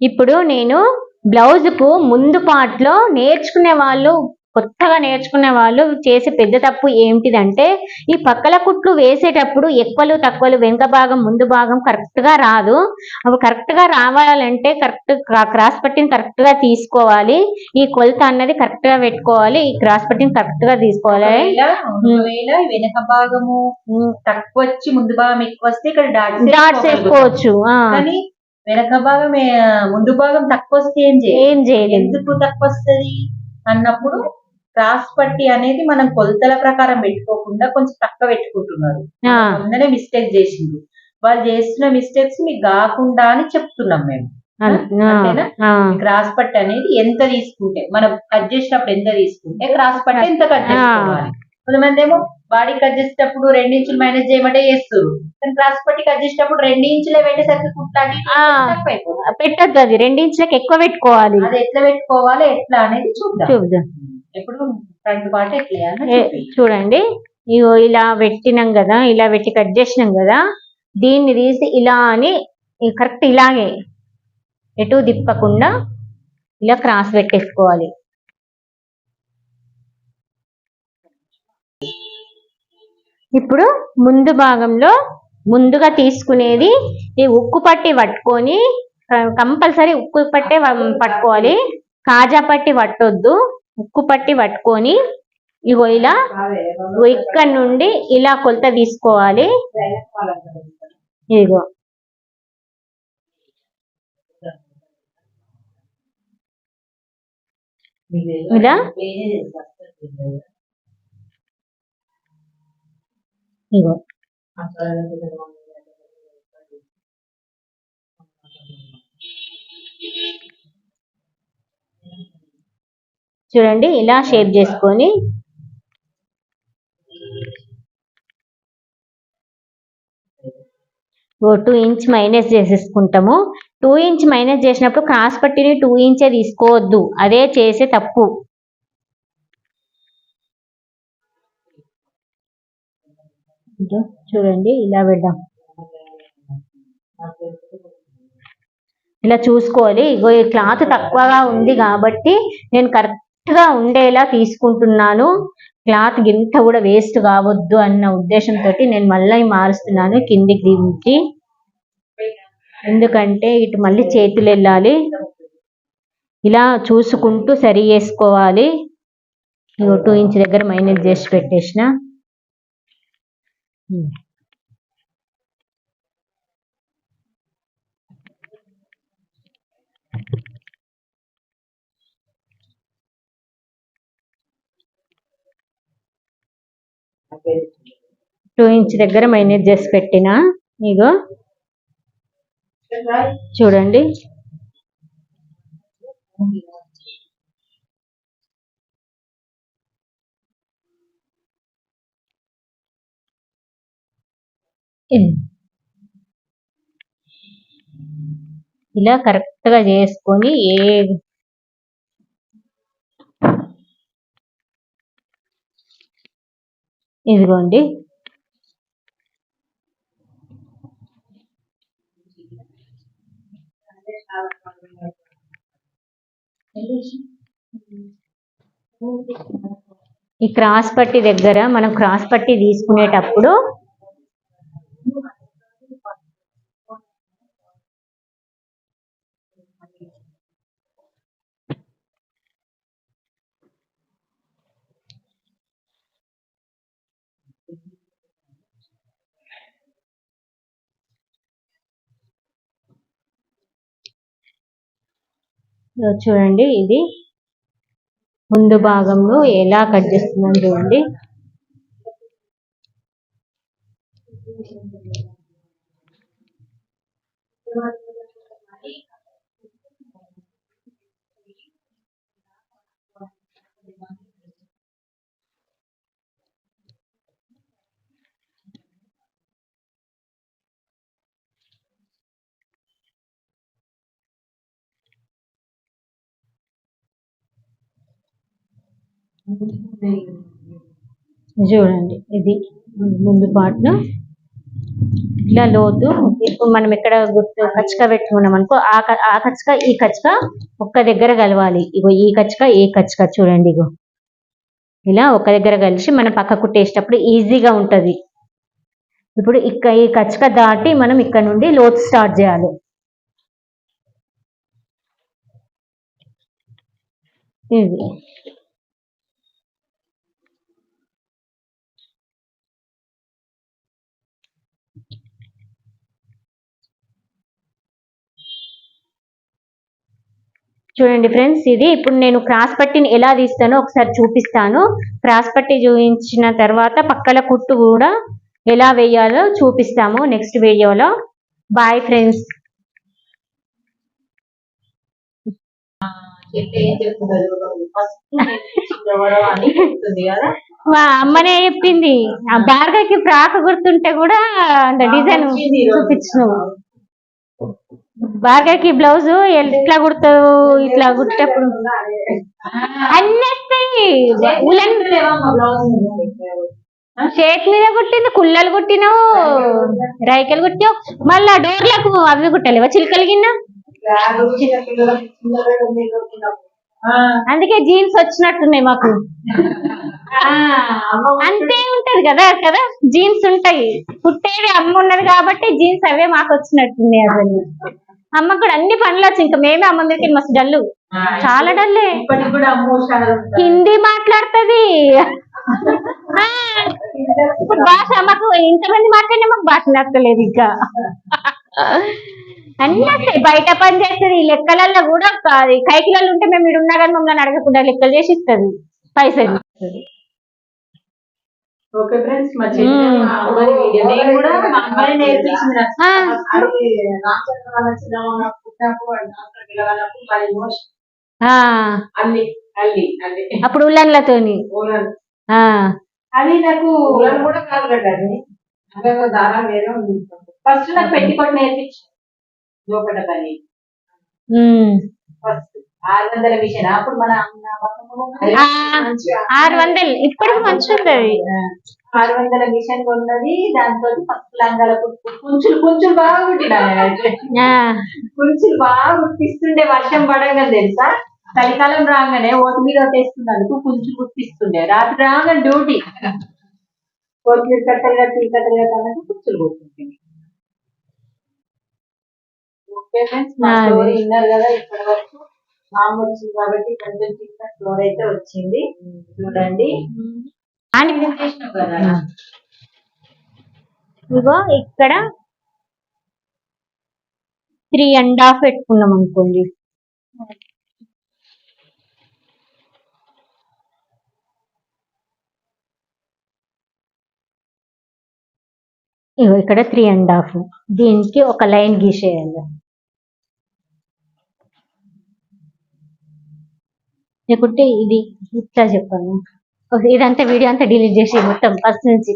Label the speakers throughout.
Speaker 1: ఇప్పుడు నేను బ్లౌజ్కు ముందు part లో నేర్చుకునే వాళ్ళు కొత్తగా నేర్చుకునే వాళ్ళు చేసే పెద్ద తప్పు ఏమిటిదంటే ఈ పక్కల కుట్లు వేసేటప్పుడు ఎక్కువలు తక్కువలు వెనుక భాగం ముందు భాగం కరెక్ట్గా రాదు. అవి కరెక్ట్గా రావాలంటే కరెక్ట్ క్రాస్ పట్టిని కరెక్ట్గా తీసుకోవాలి. ఈ కొలత అన్నది కరెక్ట్గా పెట్టుకోవాలి. ఈ క్రాస్ పట్టిని కరెక్ట్గా తీసుకోవాలి.
Speaker 2: వెనక భాగము తక్కువ వచ్చి ముందు భాగం ఎక్కువ వస్తే ఇక్కడ డాట్స్
Speaker 1: వేసుకోవచ్చు
Speaker 2: వెనక భాగం ముందు భాగం తక్కువ వస్తే ఏం చేయాలి?
Speaker 1: ఏం చేయలేదు
Speaker 2: ఎందుకు తక్కువ వస్తుంది అన్నప్పుడు క్రాస్ పట్టి అనేది మనం కొలతల ప్రకారం పెట్టుకోకుండా కొంచెం తక్కువ పెట్టుకుంటున్నారు. మొన్ననే మిస్టేక్ చేసిండ్రు. వాళ్ళు చేస్తున్న మిస్టేక్స్ మీకు కాకుండా అని చెప్తున్నాం మేము. క్రాస్ పట్టి అనేది ఎంత తీసుకుంటే మనం కట్ చేసినప్పుడు ఎంత తీసుకుంటే క్రాస్ పట్టి ఎంత కట్ చేసుకోవాలి? కొంతమంది ఏమో బాడీ కట్ చేసేటప్పుడు రెండు ఇంచులు మైనస్ చేయమంటే చేస్తారు కానీ క్రాస్ పట్టి కట్ చేసేటప్పుడు రెండు ఇంచులే పెట్టేసరికి. తక్కువైపోతుంది
Speaker 1: పెట్టొద్దు అది. రెండించులకు ఎక్కువ పెట్టుకోవాలి.
Speaker 2: అది ఎట్లా పెట్టుకోవాలి ఎట్లా అనేది చూద్దాం.
Speaker 1: చూద్దాం.
Speaker 2: ఎప్పుడు ఫ్రంట్ పార్ట్ ఎట్లా.
Speaker 1: చూడండి. ఇగో ఇలా పెట్టినాం కదా ఇలా పెట్టి కట్ చేసినాం కదా దీన్ని తీసి ఇలా అని కరెక్ట్ ఇలాగే ఎటు తిప్పకుండా ఇలా క్రాస్ పెట్టేసుకోవాలి. ఇప్పుడు ముందు భాగంలో ముందుగా తీసుకునేది ఈ ఉక్కు పట్టి పట్టుకొని కంపల్సరీ ఉక్కు పట్టే పట్టుకోవాలి. కాజా పట్టి పట్టొద్దు. ఉక్కు పట్టి పట్టుకొని ఇగో ఇలా ఇక్కడ నుండి ఇలా కొలత తీసుకోవాలి. ఇదిగో ఇలా? ఇగో. చూడండి ఇలా షేప్ చేసుకొని. ఓ టూ ఇంచ్ మైనస్ చేసేసుకుంటాము. టూ ఇంచ్ మైనస్ చేసినప్పుడు క్రాస్ పట్టిని టూ ఇంచే తీసుకోవద్దు. అదే చేసే తప్పు. ఇదో చూడండి ఇలా వెళ్దాం. ఇలా చూసుకోవాలి. ఇగో ఈ క్లాత్ తక్కువగా ఉంది కాబట్టి నేను కరెక్ట్గా ఉండేలా తీసుకుంటున్నాను. క్లాత్ గింత కూడా వేస్ట్ కావద్దు అన్న ఉద్దేశంతో నేను మళ్ళీ మారుస్తున్నాను కిందికి దించి ఎందుకంటే ఇటు మళ్ళీ చేతులు వెళ్ళాలి. ఇలా చూసుకుంటూ సరి చేసుకోవాలి. టూ ఇంచ్ దగ్గర మైనస్ చేసి పెట్టేసిన. టూ ఇంచ్ దగ్గర మైనస్ చేసి పెట్టిన? ఇగో. చూడండి. ఇలా కరెక్ట్గా చేసుకొని ఏ ఇదిగోండి. ఈ క్రాస్ పట్టి దగ్గర మనం క్రాస్ పట్టి తీసుకునేటప్పుడు చూడండి ఇది ముందు భాగంలో ఎలా కట్ చేస్తున్నాం చూడండి. చూడండి ఇది ముందు పార్ట్ ఇట్లా లోతు ఇప్పుడు మనం ఎక్కడ గుర్తు కచ్చక పెట్టుకున్నాం అనుకో ఆ ఆ కచ్చక ఈ కచ్చక ఒక్క దగ్గర కలవాలి. ఇగో ఈ కచ్చక ఏ కచ్చక చూడండి ఇగో. ఇలా ఒక దగ్గర కలిసి మనం పక్క కుట్టేసేటప్పుడు ఈజీగా ఉంటుంది. ఇప్పుడు ఇక్క ఈ కచ్చక దాటి మనం ఇక్కడ నుండి లోతు స్టార్ట్ చేయాలి. ఇది. చూడండి ఫ్రెండ్స్ ఇది ఇప్పుడు నేను క్రాస్ పట్టిని ఎలా తీస్తానో ఒకసారి చూపిస్తాను. క్రాస్ పట్టి చూపించిన తర్వాత పక్కల కుట్టు కూడా ఎలా వేయాలో చూపిస్తాము నెక్స్ట్ వీడియోలో. బాయ్ ఫ్రెండ్స్ మా అమ్మనే చెప్పింది. ఆ ఫ్రాక్ గుర్తుంటే కూడా డిజైన్
Speaker 2: వచ్చింది
Speaker 1: భార్గవికి బ్లౌజ్ ఎట్లా కుడతావు? ఇట్లా కుట్టేటప్పుడు అన్ని వస్తాయి. ఉలన్ చేతి మీద కుట్టింది కుల్లలు కుట్టినావు రైకలు కుట్టావు. మళ్ళా డోర్లకు అవి కుట్టలేవా? చిలుకలు గిన్న? అందుకే జీన్స్ వచ్చినట్టున్నాయి మాకు. అంతే ఉంటది కదా కదా? జీన్స్ ఉంటాయి. కుట్టేది అమ్మ ఉన్నది కాబట్టి జీన్స్ అవే మాకు వచ్చినట్టున్నాయి అసలు అమ్మ కూడా అన్ని పనులు వచ్చి ఇంకా మేమే అమ్మ మీదకి మస్తు డల్లు. చాలా డల్లే. హిందీ మాట్లాడుతుంది. భాష మాకు ఇంతమంది మాట్లాడినా మాకు భాష నచ్చలేదు ఇంకా. అన్ని వస్తాయి. బయట పని చేస్తుంది. ఈ లెక్కలలో కూడా కైకిలలో ఉంటే మేము ఇక్కడ ఉన్నా కానీ మమ్మల్ని అడగకుండా లెక్కలు చేసి ఇస్తుంది. పైసలు.
Speaker 2: ఓకే ఫ్రెండ్స్ మా చెల్లి
Speaker 1: మ్మ్.
Speaker 2: మా అమ్మాయి వీడియో. నేను కూడా మా అమ్మాయి అది పుట్టినప్పుడు డాక్టర్ మరి అల్లి అల్లి అల్లి.
Speaker 1: అప్పుడు ఉల్లన్లతోని
Speaker 2: అది నాకు ఊరలు కూడా కాదు కదా అది. అదే ఒక దారం వేరే ఉంది. ఫస్ట్ నాకు పెట్టికొట్టి నేర్పించు. లోపల పని. ఫస్ట్ ఆరు వందల మిషన్. అప్పుడు మన
Speaker 1: ఆరు వందలు ఇప్పుడు మంచిగా ఉంటది
Speaker 2: ఆరు వందల మిషన్ కొన్నది. దాంతో ఫస్ట్ లంగాల కుంచులు కుంచులు బాగా కుట్టినా కుంచులు బాగా కుట్టిస్తుండే వర్షం పడంగా తెలుసా? చలికాలం రాగానే ఓటు మీద ఒట్టేస్తున్నందుకు కుంచులు కుట్టిస్తుండే. రాత్రి రాగానే డ్యూటీ. కొత్తిమీర కట్టలు కట్టి కట్టలు కట్టాలంటే కుంచులు కుట్టింది. ఓకే ఫ్రెండ్స్ మా స్టోరీ విన్నారు కదా ఇప్పటి వరకు. మామ వచ్చింది కాబట్టి కొంచెం చిన్న స్టోరీ అయితే వచ్చింది. చూడండి.
Speaker 1: అని
Speaker 2: చేసినావు కదా
Speaker 1: ఇగో ఇక్కడ త్రీ అండ్ హాఫ్ పెట్టుకున్నాం అనుకోండి. ఇగో ఇక్కడ త్రీ అండ్ హాఫ్ దీనికి ఒక లైన్ గీసేయాలి లేకుంటే ఇది ఇట్లా చెప్పాను ఇదంతా వీడియో అంతా డిలీట్ చేసి మొత్తం ఫస్ట్ నుంచి.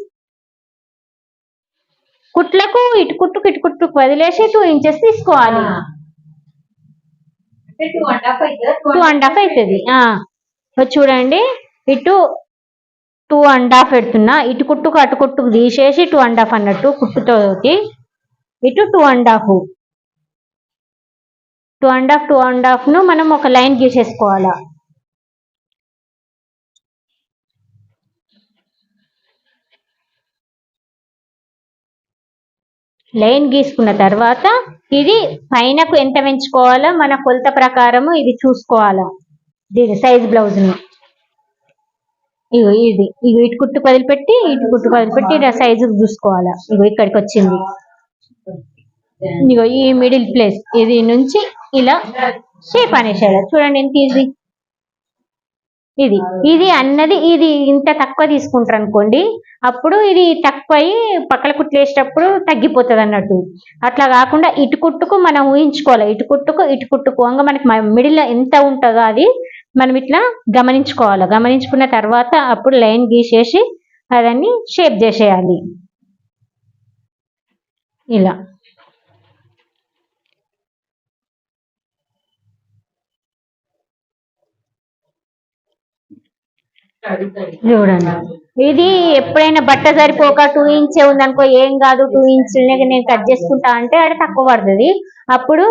Speaker 1: కుట్లకు ఇటు కుట్టుకు ఇటు కుట్టుకు వదిలేసి టూ ఇంచెస్ తీసుకోవాలి.
Speaker 2: టూ అండ్ హాఫ్ అవుతుందా
Speaker 1: చూడండి ఇటు టూ అండ్ హాఫ్ పెడుతున్నా. ఇటు కుట్టుకు అటు కుట్టుకు తీసేసి టూ అండ్ హాఫ్ అన్నట్టు కుట్టుతోటి ఇటు two and half two and half two and హాఫ్ను మనం ఒక లైన్ గీసేసుకోవాలా? లైన్ గీసుకున్న తర్వాత ఇది పైనకు ఎంత పెంచుకోవాలో మన కొలత ప్రకారము ఇది చూసుకోవాలా? దీని సైజ్ బ్లౌజ్ను ఇగో ఇది. ఇగో ఇటు కుట్టు వదిలిపెట్టి ఇటు కుట్టు వదిలిపెట్టి ఇలా సైజు చూసుకోవాలా? ఇగో ఇక్కడికి వచ్చింది. ఇగో ఈ మిడిల్ ప్లేస్ ఇది నుంచి ఇలా షేప్ అనేసాడు చూడండి ఎంత ఈజీ. ఇది. ఇది అన్నది ఇది ఇంత తక్కువ తీసుకుంటారు అనుకోండి అప్పుడు ఇది తక్కువ అయ్యి పక్కల కుట్లు వేసేటప్పుడు తగ్గిపోతుంది అన్నట్టు అట్లా కాకుండా ఇటు కుట్టుకు మనం ఊహించుకోవాలి. ఇటు కుట్టుకు ఇటు కుట్టుకు. ఇంకా మనకి మిడిల్ ఎంత ఉంటుందో అది మనం ఇట్లా గమనించుకోవాలి. గమనించుకున్న తర్వాత అప్పుడు లైన్ గీసేసి అదాన్ని షేప్ చేసేయాలి. ఇలా. చూడండి. ఇది ఎప్పుడైనా బట్ట సరిపోక టూ ఇంచ్ ఉందనుకో ఏం కాదు టూ ఇంచ్ నేను కట్ చేసుకుంటా అంటే అది తక్కువ పడుతుంది. అప్పుడు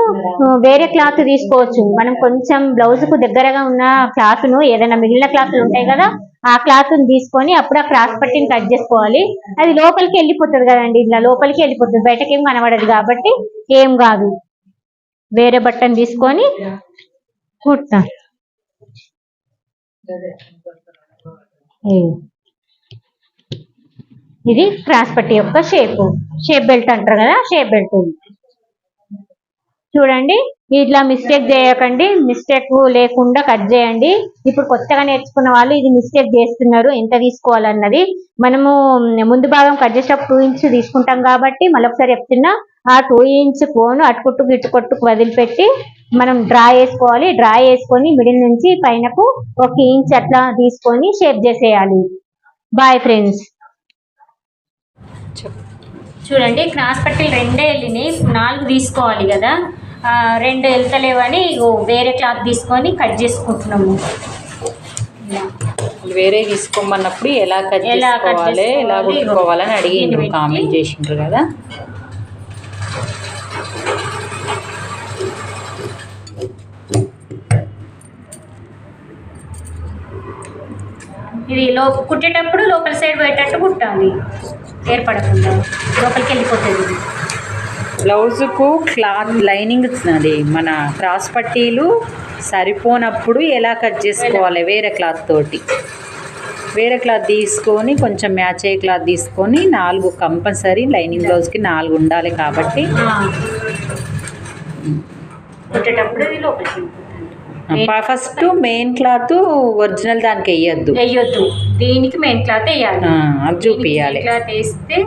Speaker 1: వేరే క్లాత్ తీసుకోవచ్చు. మనం కొంచెం బ్లౌజ్కు దగ్గరగా ఉన్న క్లాత్ను ఏదైనా మిగిలిన క్లాత్లు ఉంటాయి కదా ఆ క్లాత్ తీసుకొని అప్పుడు ఆ క్రాస్ పట్టిని కట్ చేసుకోవాలి. అది లోపలికి వెళ్ళిపోతుంది కదండి ఇలా లోపలికి వెళ్ళిపోతుంది. బయటకి ఏం కనబడదు కాబట్టి ఏం కాదు. వేరే బట్టను తీసుకొని ఇవి. ఇది క్రాస్ పట్టి యొక్క షేప్. షేప్ బెల్ట్ అంటారు కదా షేప్ బెల్ట్ చూడండి ఇట్లా మిస్టేక్ చేయకండి మిస్టేక్ లేకుండా కట్ చేయండి. ఇప్పుడు కొత్తగా నేర్చుకున్న వాళ్ళు ఇది మిస్టేక్ చేస్తున్నారు ఎంత తీసుకోవాలన్నది. మనము ముందు భాగం కట్ చేసేటప్పుడు టూ ఇంచ్ తీసుకుంటాం కాబట్టి మళ్ళొకసారి చెప్తున్నా ఆ టూ ఇంచ్ కోను అటుకుట్టుకు ఇటుకొట్టుకు వదిలిపెట్టి మనం డ్రా చేసుకోవాలి డ్రా చేసుకొని మిడిల్ నుంచి పైనకు ఒక ఇంచ్ అట్లా తీసుకొని షేప్ చేసేయాలి బాయ్ ఫ్రెండ్స్ చూడండి క్రాస్ పట్టీలు రెండే వెళ్ళినాయి నాలుగు తీసుకోవాలి కదా ఆ, రెండు వెళ్తలేవని ఇగో వేరే క్లాత్ తీసుకొని కట్ చేసుకుంటున్నాము.
Speaker 2: వేరే తీసుకోమన్నప్పుడు ఎలా కట్ చేసుకోవాలి ఎలా? కుట్టుకోవాలని అడిగిండ్రు
Speaker 1: పెట్టి.
Speaker 2: కామెంట్ చేసిండ్రు కదా
Speaker 1: ఇది లో కుట్టేటప్పుడు లోపల సైడ్ పోయేటట్టు కుట్టాలి. ఏర్పడకుండా లోపలికి వెళ్ళిపోతుంది.
Speaker 2: బ్లౌజుకు క్లాత్ లైనింగ్ అది మన క్రాస్ పట్టీలు సరిపోనప్పుడు ఎలా కట్ చేసుకోవాలి వేరే క్లాత్ తోటి? వేరే క్లాత్ తీసుకొని కొంచెం మ్యాచ్ అయ్యే క్లాత్ తీసుకొని నాలుగు కంపల్సరీ లైనింగ్ బ్లౌజ్కి నాలుగు ఉండాలి కాబట్టి.
Speaker 1: కుట్టేటప్పుడు
Speaker 2: ఫస్ట్ మెయిన్ క్లాత్ ఒరిజినల్ దానికి వేయద్దు.
Speaker 1: వేయొద్దు. దీనికి మెయిన్ క్లాత్ వేయాలి?
Speaker 2: అది చూపియాలి
Speaker 1: క్లాత్ వేస్తే